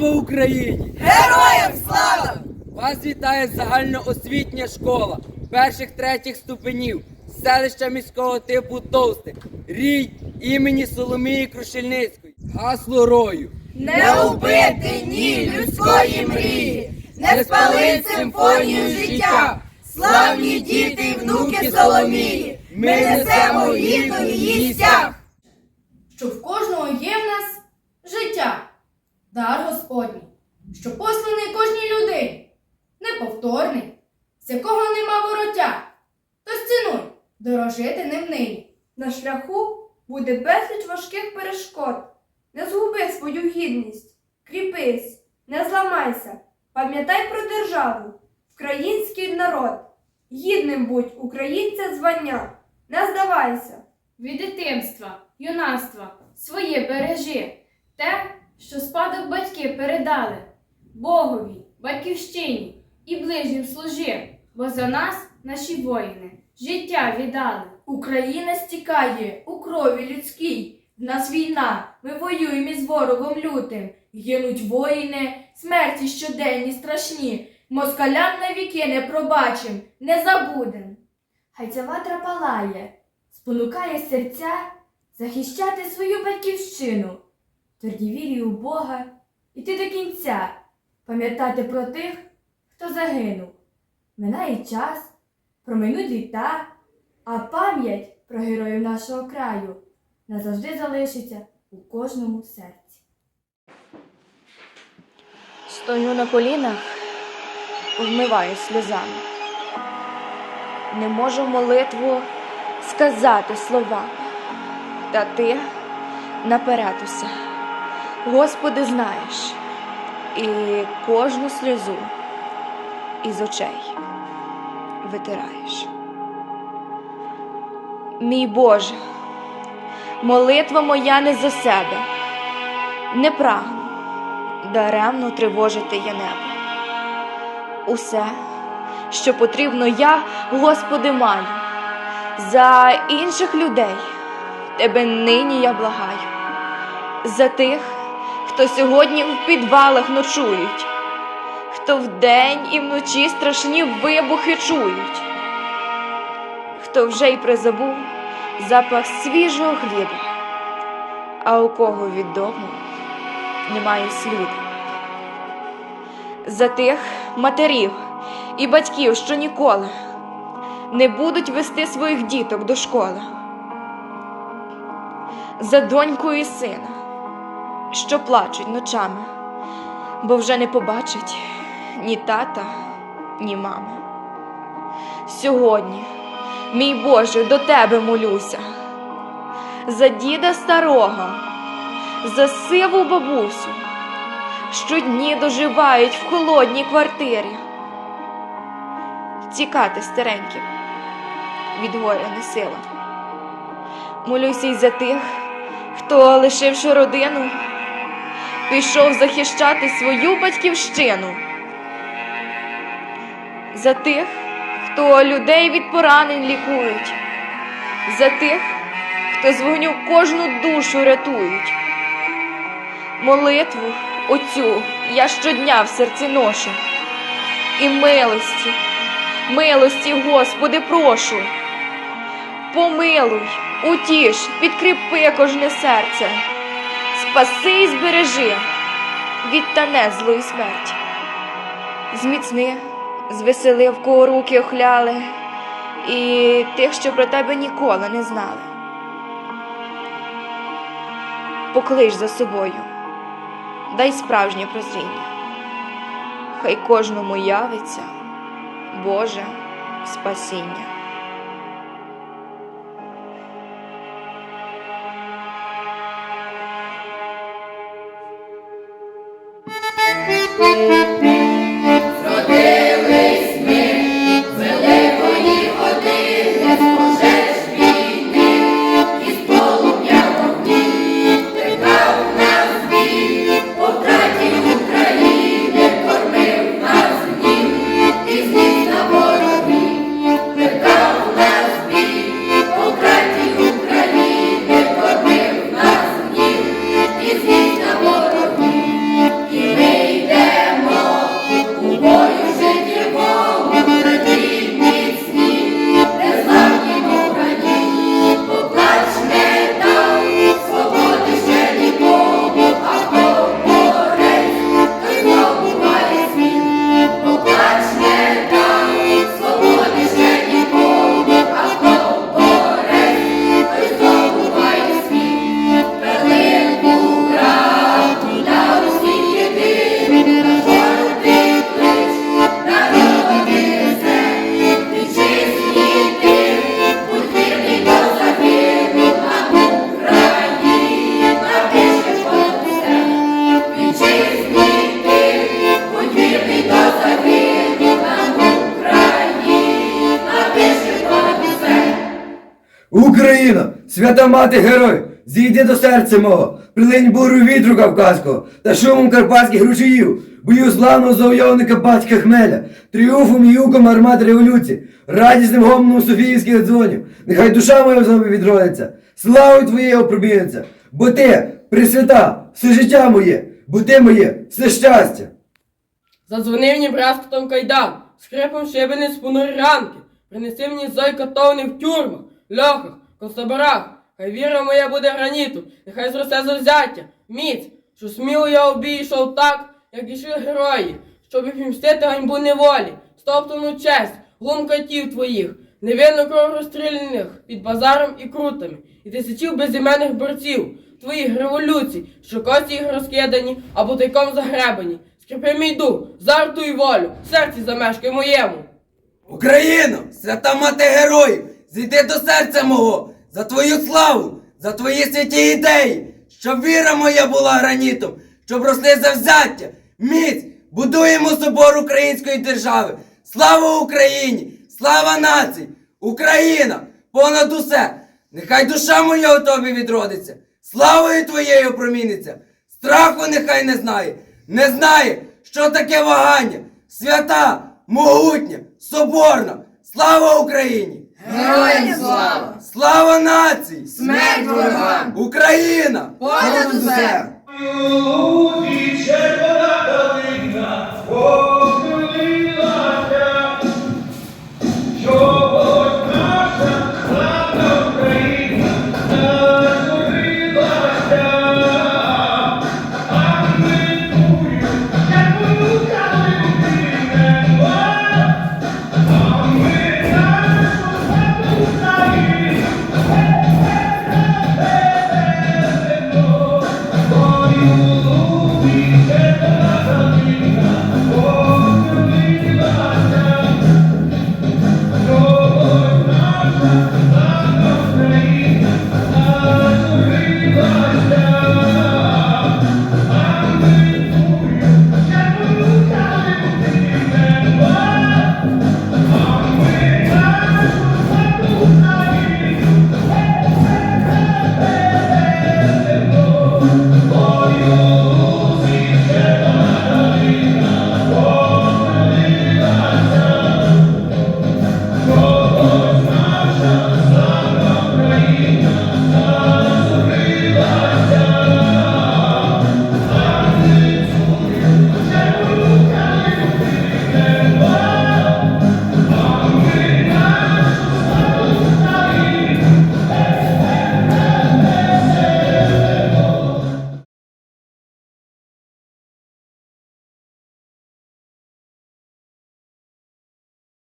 Слава Україні! Героям слава! Вас вітає загальноосвітня школа перших третіх ступенів селища міського типу Товсте, рій імені Соломії Крушельницької. Гасло рою. Не убити ні людської мрії, не спалить симфонію життя. Славні діти і внуки Соломії, ми несемо гідно її стяг. що в кожного є в нас дар Господній, що посланий кожній людині, неповторний, з якого нема вороття, то цінуй, дорожити ним нині. На шляху буде безліч важких перешкод. Не згуби свою гідність, кріпись, не зламайся, пам'ятай про державу, український народ. Гідним будь українця звання, не здавайся. Від дитинства, юнацтва своє бережи, те, що спадок батьки передали, Богові, батьківщині і ближнім служи, бо за нас наші воїни життя віддали. Україна стікає у крові людській. В нас війна, ми воюємо із ворогом лютим. Гинуть воїни, смерті щоденні страшні. Москалям на віки не пробачим, не забудем. Хай ця ватра палає, спонукає серця захищати свою батьківщину, тверді вірі у Бога, іти до кінця, пам'ятати про тих, хто загинув. Минає час, проминуть літа, а пам'ять про героїв нашого краю назавжди залишиться у кожному серці. Стою на колінах, вмиваю сльозами. Не можу молитву сказати словами, та ти наперед усе. Господи, знаєш, і кожну сльозу із очей витираєш. Мій Боже, молитва моя не за себе, не прагну даремно тривожити я небо. Усе, що потрібно, я, Господи, маю. За інших людей Тебе нині я благаю, за тих, хто сьогодні в підвалах ночують, хто вдень і вночі страшні вибухи чують, хто вже й призабув запах свіжого хліба, а у кого від дому немає сліду. За тих матерів і батьків, що ніколи не будуть вести своїх діток до школи. За доньку і сина, що плачуть ночами, бо вже не побачать ні тата, ні мами. Сьогодні, мій Боже, до тебе молюся, за діда старого за сиву бабусю, що дні доживають в холодній квартирі. Тікати стареньким від горя не сила. Молюся й за тих, хто, лишивши родину, пішов захищати свою батьківщину. За тих, хто людей від поранень лікують, за тих, хто з вогню кожну душу рятують. Молитву оцю я щодня в серці ношу. І милості, милості, Господи, прошу. Помилуй, утіш, підкріпи кожне серце, спаси і збережи від тане злої смерті. Зміцни, звесели, в кого руки охляли, і тих, що про тебе ніколи не знали. Поклич за собою дай справжнє прозріння. Хай кожному явиться Боже спасіння. Thank you. Свята мати герой, зійди до серця мого, прилинь буру вітру кавказького та шумом карпатських ручаїв, бою славного завойовника батька Хмеля, тріумфом і юком армат революції, радісним гомоном Софіївських дзвонів. Нехай душа моя в знову відродиться, славою твоєю опробіється, бо ти, пресвята, все життя моє, бо ти моє, все щастя. Задзвонив мені брязкотом кайдан, скрипом шибениць понурі ранки. Принеси мені зой катовний в тюрмах, льохах, концтаборах. Хай віра моя буде гранітом, нехай зросте завзяття, міць, що сміло я обійшов так, як ішли герої, щоб відмстити ганьбу неволі, стоптану честь, глум катів твоїх, невинно кров розстріляних під базаром і крутами, і тисячів безіменних борців, твоїх революцій, що кості їх розкидані або тайком загребані. Скріпи мій дух, зарту і волю, серці замешкай моєму. Україно, свята мати героїв, зійди до серця мого, за твою славу, за твої святі ідеї, щоб віра моя була гранітом, щоб росли завзяття, міць, будуємо собор української держави. Слава Україні! Слава нації! Україна! Понад усе! Нехай душа моя у тобі відродиться, славою твоєю проміниться, страху нехай не знає, не знає, що таке вагання, свята, могутня, соборна, слава Україні! Героям слава! Слава нації! Смерть ворогам! Україна! Понад усе! Червона долина!